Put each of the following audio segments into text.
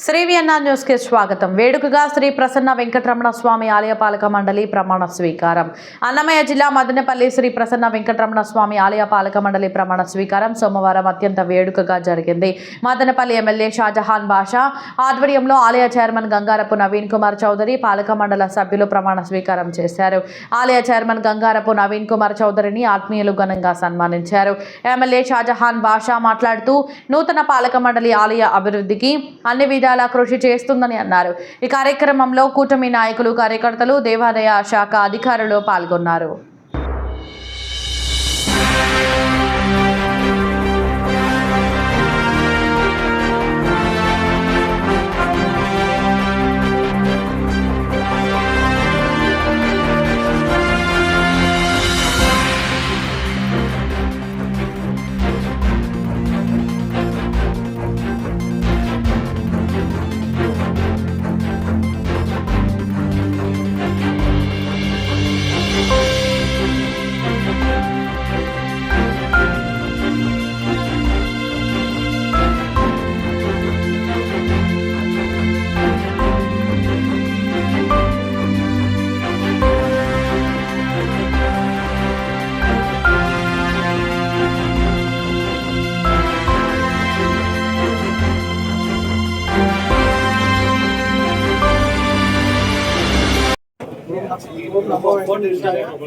Shri Vienna న్యూస్కి స్వాగతం. వేడుకగా శ్రీ ప్రసన్న వెంకటరమణ స్వామి ఆలయ పాలక మండలి ప్రమాణ స్వీకారం. అన్నమయ్య జిల్లా మదనపల్లి శ్రీ ప్రసన్న వెంకటరమణ స్వామి ఆలయ పాలక మండలి ప్రమాణ స్వీకారం సోమవారం అత్యంత వేడుకగా జరిగింది. మదనపల్లి ఎమ్మెల్యే షాజహాన్ బాషా ఆధ్వర్యంలో ఆలయ చైర్మన్ గంగారపు నవీన్ కుమార్ చౌదరి పాలక మండల సభ్యులు ప్రమాణ స్వీకారం చేశారు. ఆలయ చైర్మన్ గంగారపు నవీన్ కుమార్ చౌదరిని ఆత్మీయులు ఘనంగా సన్మానించారు. ఎమ్మెల్యే షాజహాన్ బాషా మాట్లాడుతూ నూతన పాలక మండలి ఆలయ అభివృద్ధికి అన్ని విధాలా కృషి చేస్తుందని అన్నారు. ఈ కార్యక్రమంలో కూటమి నాయకులు కార్యకర్తలు దేవాదాయ శాఖ అధికారులు పాల్గొన్నారు.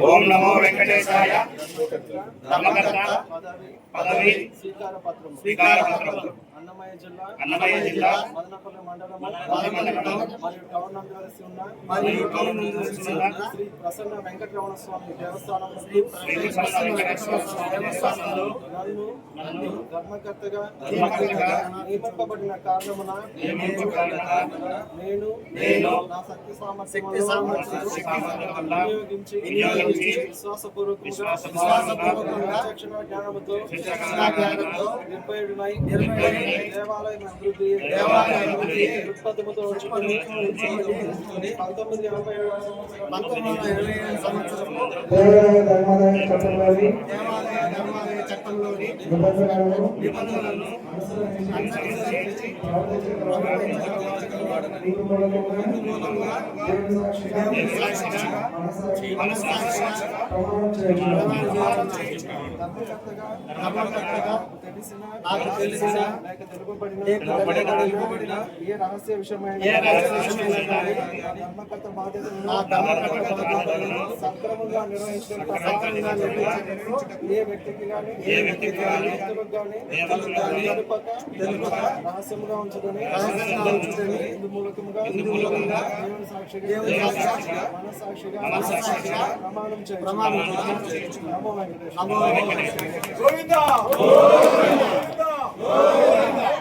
ఓం నమో వెంకటేశాయ. ధర్మకర్త పదవి. స్వీకార పత్రము అన్నమయ్య జిల్లా అన్నమయ్య జిల్లా మదనపల్లి మండలం మండలం మరియు టౌన్ నందు వెలసి ఉన్న మరియు టౌన్ నందు వెలసి ఉన్న శ్రీ ప్రసన్న వెంకటరమణ స్వామి దేవస్థానం దేవస్థానంలో నన్ను నన్ను ధర్మకర్తగా నియమింపబడిన కారణమున నేను నేను నా శక్తి శక్తి సామర్థ్యాలు శక్తి సామర్థ్యాల వినియోగించి వినియోగించి విశ్వాసపూర్వకంగా విశ్వాసపూర్వకంగా విచక్షణ జ్ఞానముతో విచక్షణ జ్ఞానముతో నిర్భయుడినై నిర్భయుడినై దేవాలయం అభివృద్ధి దేవాలయ అభివృద్ధి దృక్పథముతో పంతొమ్మిది ఎనభై ఏడు పంతొమ్మిది వందల ఇరవై ఏడు సంవత్సరము దేవాలయ ధర్మాదాయ చట్టంలోని దేవాలయ ధర్మాలయ చట్టంలోని నిబంధనలను అనుసరించి సాక్షిగా ప్రమాణం నాకు తెలిసిన ఏ రహస్య విషయమైన ధర్మకర్త బాధ్యతలను సక్రమంగా నిర్వహించడంలో ఏ వ్యక్తికి కానీ ఏ వ్యక్తికి దేవతలు కానీ మూలకంగా ఇందు సాక్షిగా దేవుని ప్రమాణం చేయ గోవిందా గోవిందా గోవిందా.